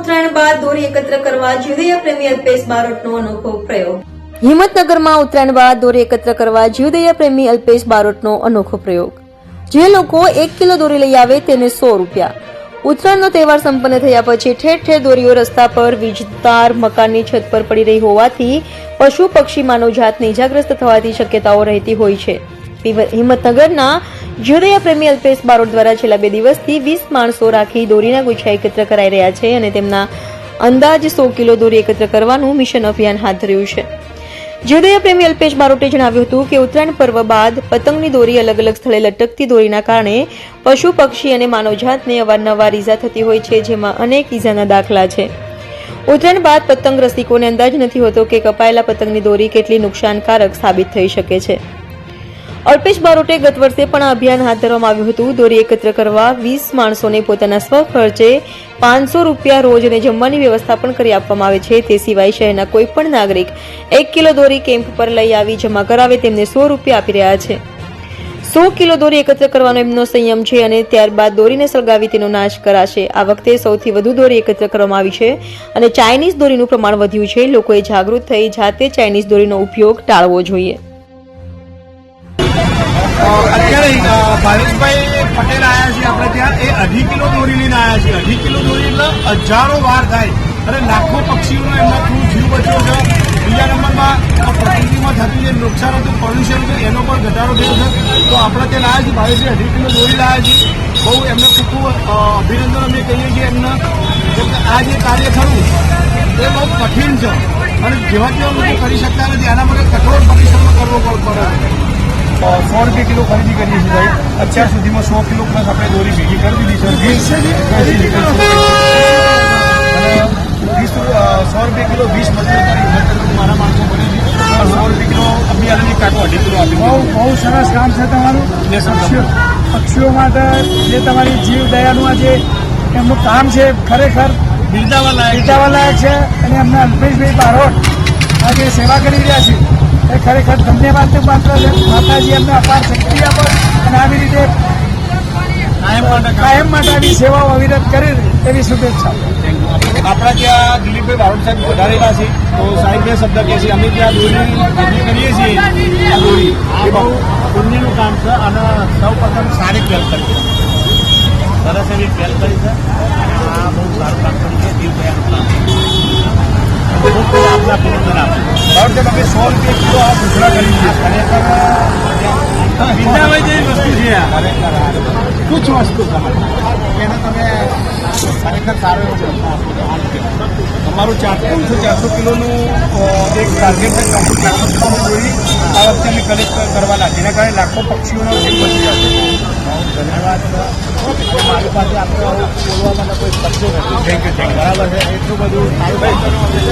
ઉત્તરાયણ બાદ દોરી એકત્ર કરવા જીવદયા પ્રેમી અલ્પેશ બારોટનો અનોખો પ્રયોગ. હિંમતનગરમાં ઉત્તરાયણ બાદ દોરી એકત્ર કરવા જીવદયા પ્રેમી અલ્પેશ બારોટનો અનોખો પ્રયોગ. જે લોકો એક કિલો દોરી લઈ આવે તેને સો રૂપિયા. ઉત્તરાયણનો તહેવાર સંપન્ન થયા પછી ઠેર ઠેર દોરીઓ રસ્તા પર વીજતાર મકાનની છત પર પડી રહી હોવાથી પશુ પક્ષી માનવજાતને ઇજાગ્રસ્ત થવાથી શક્યતાઓ રહેતી હોય છે. હિંમતનગરના જુદયા પ્રેમી અલ્પેશ બારોટ દ્વારા છેલ્લા બે દિવસથી વીસ માણસો રાખી દોરીના ગુચ્છા એકત્ર કરાઈ રહ્યા છે અને તેમના અંદાજ સો કિલો દોરી એકત્ર કરવાનું મિશન અભિયાન હાથ ધર્યું છે. જુદયા પ્રેમી અલ્પેશ બારોટે જણાવ્યું હતું કે ઉત્તરાયણ પર્વ બાદ પતંગની દોરી અલગ અલગ સ્થળે લટકતી દોરીના કારણે પશુ, પક્ષી અને માનવજાતને અવારનવાર ઈજા થતી હોય છે, જેમાં અનેક ઈજાના દાખલા છે. ઉત્તરાયણ બાદ પતંગ રસિકોને અંદાજ નથી હોતો કે કપાયેલા પતંગની દોરી કેટલી નુકસાનકારક સાબિત થઈ શકે છે. અલ્પેશ બારોટે ગત વર્ષે પણ આ અભિયાન હાથ ધરવામાં આવ્યું હતું. દોરી એકત્ર કરવા વીસ માણસોને પોતાના સ્વ ખર્ચે પાંચસો રૂપિયા રોજ અને જમવાની વ્યવસ્થા પણ કરી આપવામાં આવે છે. તે સિવાય શહેરના કોઈ પણ નાગરિક એક કિલો દોરી કેમ્પ પર લઈ આવી, જમા કરાવે તેમને સો રૂપિયા આપી રહ્યા છે. સો કિલો દોરી એકત્ર કરવાનો એમનો સંયમ છે અને ત્યારબાદ દોરીને સળગાવી તેનો નાશ કરાશે. આ વખતે સૌથી વધુ દોરી એકત્ર કરવામાં આવી છે અને ચાઇનીઝ દોરીનું પ્રમાણ વધ્યું છે. લોકોએ જાગૃત થઈ જાતે ચાઇનીઝ દોરીનો ઉપયોગ ટાળવો જોઈએ. ભાવેશભાઈ પટેલ આવ્યા છે આપણે ત્યાં. એ અઢી કિલો દોરી લઈને આવ્યા છે અઢી કિલો દોરી એટલે હજારો વાર થાય. અને લાખો પક્ષીઓનો એમના થ્રુ જીવ બચ્યો છે. બીજા નંબરમાં પ્રકૃતિમાં થતું જે નુકસાન હતું પોલ્યુશન હતું એનો પણ ઘટાડો થયો છે. તો આપણે ત્યાં લાયા છીએ. ભાવેશભાઈ અઢી કિલો દોરી લાયા છીએ. બહુ એમને ખૂબ ખૂબ અભિનંદન અમે કહીએ છીએ એમને. આ જે કાર્ય ખરું એ બહુ કઠિન છે. અને જેવા તેવા લોકો કરી શકતા નથી, આના માટે કઠોર પરિશ્રમ કરવો પડે. છે સો રૂપિયા કિલો ખરીદી કરીએ છીએ ભાઈ. અત્યાર સુધીમાં સો કિલો પ્લસ આપણે દોરી ભેગી કરી દીધી છે. વીસ સો રૂપિયા કિલો વીસ મજૂર મારા માણસો બની સો રૂપિયા કિલો અભિયાનની કાકો અઢી કિલો આપી બહુ બહુ સરસ કામ છે તમારું. પક્ષીઓ પક્ષીઓ માટે જે તમારી જીવ દયાનું આ જે એમનું કામ છે ખરેખર બિરદાવા લાયક છે. અને એમના અલ્પેશભાઈ બારોટ આજે સેવા કરી રહ્યા છે. એ ખરેખર ધન્યવાદ પાત્ર છે માતાજી અમને અપાર શક્તિ આપો અને આવી રીતે કાયમ માટે આવી સેવાઓ અવિરત કરે એવી શુભેચ્છા આપણા ત્યાં દિલીપભાઈ બારોટ સાહેબ વધારેલા છે. તો સાહેબ બે શબ્દ કહે છે અમે ત્યાં દોરી કરીએ છીએ. દોરી એ બહુ પુણ્યનું કામ છે અને સૌ પ્રથમ સારી પહેલ કરી છે. સરસ એવી પહેલ કરી છે. આ બહુ સારું કામ કર્યું છે ખૂબ ખૂબ આપના અભિનંદન આપું બારોટ તમે સો રૂપિયા કિલો આ ઘોષણા કરી છે. ખરેખર વિદ્યાભાઈ જેવી વસ્તુ છે આ. વસ્તુ એને તમે ખરેખર સારો એવો તમારું ચારસો છે ચારસો કિલોનું એક ટાર્ગેટ છે દોરી આ વખતે અમે કલેક્ટ કરવાના જેના કારણે લાખો પક્ષીઓનો જીવ બચી જશે ધન્યવાદ. મારી પાસે આપણે બોલવા માટે કોઈ શબ્દો નથી. થેન્ક યુ બરાબર છે? એટલું બધું. સારું.